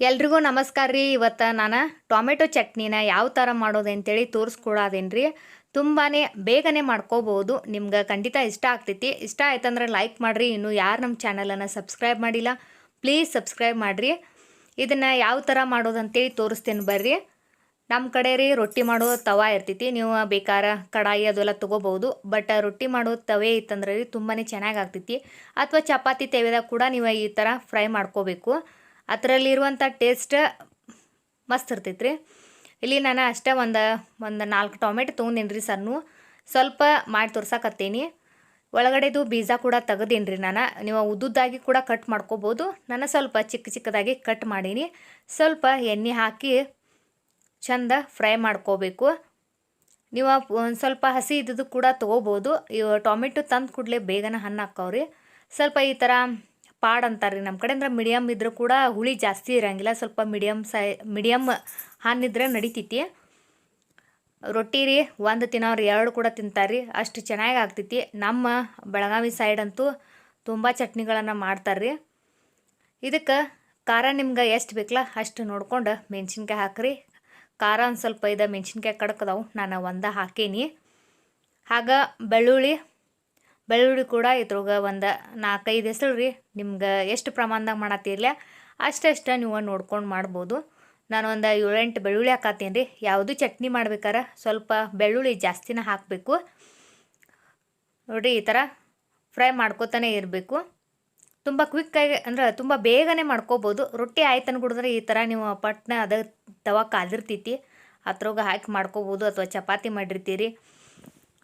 ಎಲ್ರಿಗೂ ನಮಸ್ಕಾರ ರೀ. ಇವತ್ತು ನಾನು ಟೊಮೆಟೊ ಚಟ್ನಿನ ಯಾವ ಥರ ಮಾಡೋದು ಅಂತೇಳಿ ತೋರಿಸ್ಕೊಡೋದೇನು ರೀ ತುಂಬಾ ಬೇಗನೆ ಮಾಡ್ಕೋಬೋದು ನಿಮ್ಗೆ ಖಂಡಿತ ಇಷ್ಟ ಆಗ್ತೈತಿ. ಇಷ್ಟ ಆಯ್ತಂದ್ರೆ ಲೈಕ್ ಮಾಡಿರಿ. ಇನ್ನು ಯಾರು ನಮ್ಮ ಚಾನಲನ್ನು ಸಬ್ಸ್ಕ್ರೈಬ್ ಮಾಡಿಲ್ಲ, ಪ್ಲೀಸ್ ಸಬ್ಸ್ಕ್ರೈಬ್ ಮಾಡಿರಿ. ಇದನ್ನು ಯಾವ ಥರ ಮಾಡೋದು ಅಂತೇಳಿ ತೋರಿಸ್ತೇನೆ ಬರ್ರಿ. ನಮ್ಮ ಕಡೆ ರೀ ರೊಟ್ಟಿ ಮಾಡೋ ತವಾ ಇರ್ತೈತಿ. ನೀವು ಬೇಕಾರ ಕಡಾಯಿ ಅದೆಲ್ಲ ತೊಗೋಬೋದು ಬಟ್ ರೊಟ್ಟಿ ಮಾಡೋ ತವೆ ಇತ್ತಂದ್ರೆ ರೀ ತುಂಬಾ ಚೆನ್ನಾಗಿ ಆಗ್ತೈತಿ. ಅಥವಾ ಚಪಾತಿ ತೆವೆದಾಗ ಕೂಡ ನೀವು ಈ ಥರ ಫ್ರೈ ಮಾಡ್ಕೋಬೇಕು. ಅದರಲ್ಲಿರುವಂಥ ಟೇಸ್ಟ್ ಮಸ್ತ್ ಇರ್ತೈತೆ ಇಲ್ಲಿ ನಾನು ಅಷ್ಟೇ ಒಂದು ಒಂದು ನಾಲ್ಕು ಟೊಮೆಟೊ ತೊಗೊಂಡೇನಿ ರೀ ಸಣ್ಣ ಸ್ವಲ್ಪ ಮಾಡಿ ತೋರ್ಸಕತ್ತೀನಿ. ಒಳಗಡೆದು ಬೀಜ ಕೂಡ ತೆಗೆದೀನಿ ರೀ ನಾನು. ನೀವು ಉದ್ದುದ್ದಾಗಿ ಕೂಡ ಕಟ್ ಮಾಡ್ಕೋಬೋದು. ನಾನು ಸ್ವಲ್ಪ ಚಿಕ್ಕ ಚಿಕ್ಕದಾಗಿ ಕಟ್ ಮಾಡೀನಿ. ಸ್ವಲ್ಪ ಎಣ್ಣೆ ಹಾಕಿ ಚಂದ ಫ್ರೈ ಮಾಡ್ಕೋಬೇಕು. ನೀವು ಒಂದು ಸ್ವಲ್ಪ ಹಸಿ ಇದ್ದದ್ದು ಕೂಡ ತೊಗೋಬೋದು. ಇವು ಟೊಮೆಟೊ ತಂದು ಕೂಡಲೇ ಬೇಗನೆ ಹಣ್ಣು ಹಾಕವ್ರಿ. ಸ್ವಲ್ಪ ಈ ಥರ ಪಾಡ್ ಅಂತಾರೆ ರೀ ನಮ್ಮ ಕಡೆ ಅಂದ್ರೆ ಮೀಡಿಯಮ್ ಇದ್ರೂ ಕೂಡ ಹುಳಿ ಜಾಸ್ತಿ ಇರೋಂಗಿಲ್ಲ. ಸ್ವಲ್ಪ ಮೀಡಿಯಮ್ ಸೈ ಮೀಡಿಯಮ್ ಹಣ್ಣಿದ್ರೆ ನಡಿತೈತಿ. ರೊಟ್ಟಿ ರೀ ಒಂದು ತಿನ್ನೋರು ಎರಡು ಕೂಡ ತಿಂತಾರೆ ರೀ ಅಷ್ಟು ಚೆನ್ನಾಗಿ ಆಗ್ತೈತಿ. ನಮ್ಮ ಬೆಳಗಾವಿ ಸೈಡ್ ಅಂತೂ ತುಂಬ ಚಟ್ನಿಗಳನ್ನು ಮಾಡ್ತಾರೆ ರೀ ಇದಕ್ಕೆ ಖಾರ ನಿಮ್ಗೆ ಎಷ್ಟು ಬೇಕಲ್ಲ ಅಷ್ಟು ನೋಡ್ಕೊಂಡು ಮೆಣಸಿನ್ಕಾಯಿ ಹಾಕ್ರಿ. ಖಾರ ಒಂದು ಸ್ವಲ್ಪ ಇದೆ ಮೆಣಸಿನ್ಕಾಯಿ ಕಡ್ಕದವು ನಾನು ಒಂದು ಹಾಕೀನಿ. ಆಗ ಬೆಳ್ಳುಳ್ಳಿ ಬೆಳ್ಳುಳ್ಳಿ ಕೂಡ ಇದ್ರಾಗ ಒಂದು ನಾಲ್ಕೈದು ಹೆಸರು ರೀ. ನಿಮ್ಗೆ ಎಷ್ಟು ಪ್ರಮಾಣದಾಗ ಮಾಡತ್ತೀರ್ಲ ಅಷ್ಟಷ್ಟು ನೀವು ನೋಡ್ಕೊಂಡು ಮಾಡ್ಬೋದು. ನಾನು ಒಂದು ಏಳೆಂಟು ಬೆಳ್ಳುಳ್ಳಿ ಹಾಕತ್ತೀನಿ ರೀ ಯಾವುದು ಚಟ್ನಿ ಮಾಡ್ಬೇಕಾರೆ? ಸ್ವಲ್ಪ ಬೆಳ್ಳುಳ್ಳಿ ಜಾಸ್ತಿನ ಹಾಕಬೇಕು. ನೋಡಿರಿ, ಈ ಥರ ಫ್ರೈ ಮಾಡ್ಕೋತಾನೆ ಇರಬೇಕು. ತುಂಬ ಕ್ವಿಕ್ಕಾಗಿ ಅಂದ್ರೆ ತುಂಬ ಬೇಗನೆ ಮಾಡ್ಕೋಬೋದು. ರೊಟ್ಟಿ ಆಯ್ತನ ಕುಡಿದ್ರೆ ಈ ಥರ ನೀವು ಪಟ್ನ ಅದ ತವ ಕಾದಿರ್ತೈತಿ. ಅದ್ರೊಳಗೆ ಹಾಕಿ ಮಾಡ್ಕೋಬೋದು ಅಥವಾ ಚಪಾತಿ ಮಾಡಿರ್ತೀರಿ.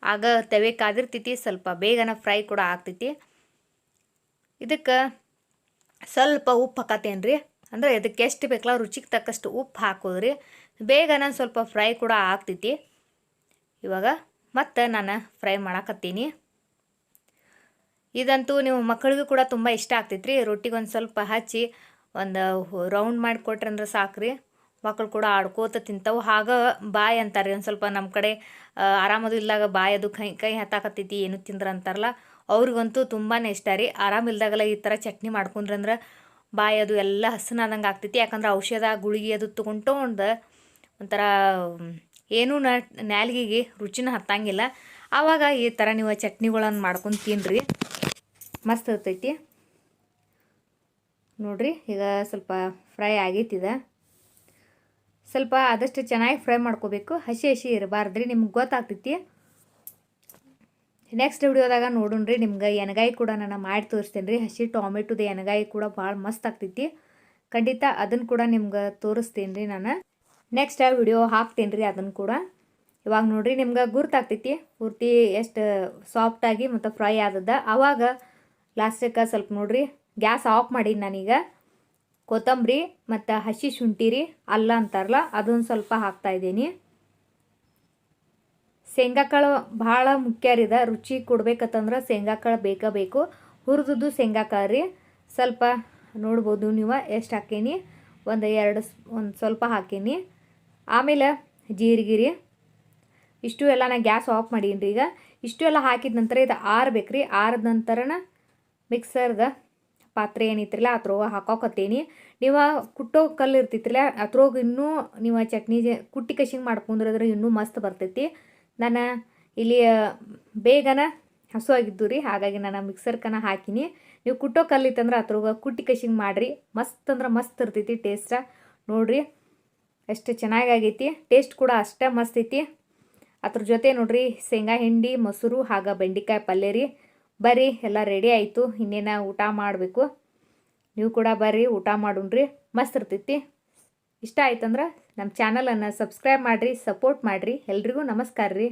ಆಗ ತೆವೆ ಕಾದಿರ್ತೈತಿ ಸ್ವಲ್ಪ ಬೇಗನೆ ಫ್ರೈ ಕೂಡ ಆಗ್ತೈತಿ. ಇದಕ್ಕೆ ಸ್ವಲ್ಪ ಉಪ್ಪು ಹಾಕತ್ತೇನೆ ರೀ ಅಂದರೆ ಇದಕ್ಕೆ ಎಷ್ಟು ಬೇಕಲ್ಲ, ರುಚಿಗೆ ತಕ್ಕಷ್ಟು ಉಪ್ಪು ಹಾಕೋದ್ರಿ. ಬೇಗನೆ ಸ್ವಲ್ಪ ಫ್ರೈ ಕೂಡ ಆಗ್ತೈತಿ. ಇವಾಗ ಮತ್ತೆ ನಾನು ಫ್ರೈ ಮಾಡಾಕತ್ತೀನಿ. ಇದಂತೂ ನೀವು ಮಕ್ಕಳಿಗೂ ಕೂಡ ತುಂಬ ಇಷ್ಟ ಆಗ್ತೈತ್ರಿ. ರೊಟ್ಟಿಗೆ ಒಂದು ಸ್ವಲ್ಪ ಹಚ್ಚಿ ಒಂದು ರೌಂಡ್ ಮಾಡಿ ಕೊಟ್ರಂದ್ರೆ ಸಾಕ್ರಿ. ಮಕ್ಕಳು ಕೂಡ ಆಡ್ಕೋತ ತಿಂತಾವೆ. ಹಾಗ ಬಾಯಿ ಅಂತಾರೆ. ಒಂದು ಸ್ವಲ್ಪ ನಮ್ಮ ಕಡೆ ಆರಾಮದು ಇಲ್ಲದಾಗ ಬಾಯಿ ಅದು ಕೈ ಕೈ ಹತ್ತಾಕತ್ತೈತಿ, ಏನು ತಿಂದ್ರ ಅಂತಾರಲ್ಲ, ಅವ್ರಿಗಂತೂ ತುಂಬಾ ಇಷ್ಟ ರೀ. ಆರಾಮಿಲ್ದಾಗೆಲ್ಲ ಈ ಥರ ಚಟ್ನಿ ಮಾಡ್ಕೊಂಡ್ರಂದ್ರೆ ಬಾಯಿ ಅದು ಎಲ್ಲ ಹಸನಾದಂಗೆ ಆಗ್ತೈತಿ. ಯಾಕಂದ್ರೆ ಔಷಧ, ಗುಳಿಗೆ ಅದು ತೊಗೊಂಡು ಒಂಥರ, ಏನೂ ನ್ಯಾಲ್ಗಿಗೆ ರುಚಿನ ಹತ್ತಂಗಿಲ್ಲ. ಆವಾಗ ಈ ಥರ ನೀವು ಚಟ್ನಿಗಳನ್ನು ಮಾಡ್ಕೊಂಡು ತಿನ್ರಿ. ಮಸ್ತ್ ಇರ್ತೈತಿ ನೋಡಿರಿ, ಈಗ ಸ್ವಲ್ಪ ಫ್ರೈ ಆಗೈತಿದೆ. ಸ್ವಲ್ಪ ಆದಷ್ಟು ಚೆನ್ನಾಗಿ ಫ್ರೈ ಮಾಡ್ಕೋಬೇಕು. ಹಸಿ ಹಸಿ ಇರಬಾರ್ದ್ರಿ, ನಿಮ್ಗೆ ಗೊತ್ತಾಗ್ತೈತಿ. ನೆಕ್ಸ್ಟ್ ವಿಡಿಯೋದಾಗ ನೋಡೋಣ್ರಿ, ನಿಮ್ಗೆ ಎನಗಾಯಿ ಕೂಡ ನಾನು ಮಾಡಿ ತೋರಿಸ್ತೇನೆ ರೀ ಹಸಿ ಟೊಮೆಟೊದ ಎನಗಾಯಿ ಕೂಡ ಭಾಳ ಮಸ್ತ್ ಆಗ್ತೈತಿ. ಖಂಡಿತ ಅದನ್ನು ಕೂಡ ನಿಮ್ಗೆ ತೋರಿಸ್ತೀನಿ ರೀ ನಾನು ನೆಕ್ಸ್ಟ್ ವಿಡಿಯೋ ಹಾಕ್ತೇನೆ ರೀ ಅದನ್ನು ಕೂಡ. ಇವಾಗ ನೋಡಿರಿ ನಿಮ್ಗೆ ಗುರ್ತಾಗ್ತೈತಿ. ಪೂರ್ತಿ ಎಷ್ಟು ಸಾಫ್ಟಾಗಿ ಮತ್ತು ಫ್ರೈ ಆದದ. ಆವಾಗ ಲಾಸ್ಟಕ್ಕೆ ಸ್ವಲ್ಪ ನೋಡಿರಿ, ಗ್ಯಾಸ್ ಆಫ್ ಮಾಡೀನಿ ನಾನೀಗ. ಕೊತ್ತಂಬರಿ ಮತ್ತು ಹಸಿ ಶುಂಠಿ ರೀ ಅಲ್ಲ ಅಂತಾರಲ್ಲ, ಅದೊಂದು ಸ್ವಲ್ಪ ಹಾಕ್ತಾಯಿದ್ದೀನಿ ಶೇಂಗಾಕಾಳು ಭಾಳ ಮುಖ್ಯ ರೀ ರುಚಿ ಕೊಡ್ಬೇಕಂತಂದ್ರೆ ಶೇಂಗಾಕಾಳು ಬೇಕೇ ಬೇಕು. ಹುರಿದುದು ಶೇಂಗಾಕಾಳು ರೀ. ಸ್ವಲ್ಪ ನೋಡ್ಬೋದು ನೀವು ಎಷ್ಟು ಹಾಕೀನಿ? ಒಂದು ಎರಡು ಒಂದು ಸ್ವಲ್ಪ ಹಾಕೀನಿ. ಆಮೇಲೆ ಜೀರಿಗೆ ರೀ. ಇಷ್ಟು ಎಲ್ಲ ನಾನು ಗ್ಯಾಸ್ ಆಫ್ ಮಾಡೀನಿ ರೀ ಈಗ. ಇಷ್ಟು ಎಲ್ಲ ಹಾಕಿದ ನಂತರ ಇದು ಆರಬೇಕು ರೀ ಆರಿದ ನಂತರನ ಮಿಕ್ಸರ್ಗೆ ಪಾತ್ರೆ ಏನೈತ್ರಲ್ಲ ಅದ್ರೊಳಗೆ ಹಾಕೋಕತ್ತೀನಿ. ನೀವು ಕುಟ್ಟೋ ಕಲ್ಲು ಇರ್ತೈತ್ರಲ್ಲ ಅದ್ರೊಳಗೆ ಇನ್ನೂ ನೀವು ಚಟ್ನಿ ಕುಟ್ಟಿ ಕಶಿಂಗ್ ಮಾಡ್ಕೊಂಡ್ರೆ ಇನ್ನೂ ಮಸ್ತ್ ಬರ್ತೈತಿ. ನಾನು ಇಲ್ಲಿ ಬೇಗನ ಹಸು ಆಗಿದ್ದು ರೀ, ಹಾಗಾಗಿ ನಾನು ಮಿಕ್ಸರ್ಕನ ಹಾಕಿನಿ. ನೀವು ಕುಟ್ಟೋ ಕಲ್ಲಿತ್ತಂದ್ರೆ ಅದ್ರೊಳಗೆ ಕುಟ್ಟಿ ಕಶಿಂಗ್ ಮಾಡಿರಿ. ಮಸ್ತ್ ಅಂದ್ರೆ ಮಸ್ತ್ ಇರ್ತೈತಿ ಟೇಸ್ಟ ನೋಡಿರಿ, ಎಷ್ಟು ಚೆನ್ನಾಗಾಗೈತಿ ಟೇಸ್ಟ್ ಕೂಡ ಅಷ್ಟೇ ಮಸ್ತ್ ಐತಿ. ಅದ್ರ ಜೊತೆ ನೋಡ್ರಿ, ಶೇಂಗಾ ಹಿಂಡಿ, ಮೊಸರು, ಹಾಗೆ ಬೆಂಡೆಕಾಯಿ ಪಲ್ಯ ರೀ. ಬರ್ರಿ, ಎಲ್ಲ ರೆಡಿ ಆಯಿತು, ಇನ್ನೇನು ಊಟ ಮಾಡಬೇಕು. ನೀವು ಕೂಡ ಬರ್ರಿ, ಊಟ ಮಾಡೋಣ್ರಿ, ಮಸ್ತ್ ಇರ್ತೈತಿ. ಇಷ್ಟ ಆಯ್ತಂದ್ರೆ ನಮ್ಮ ಚಾನಲನ್ನು ಸಬ್ಸ್ಕ್ರೈಬ್ ಮಾಡಿರಿ ಸಪೋರ್ಟ್ ಮಾಡಿರಿ, ಎಲ್ರಿಗೂ ನಮಸ್ಕಾರ ರೀ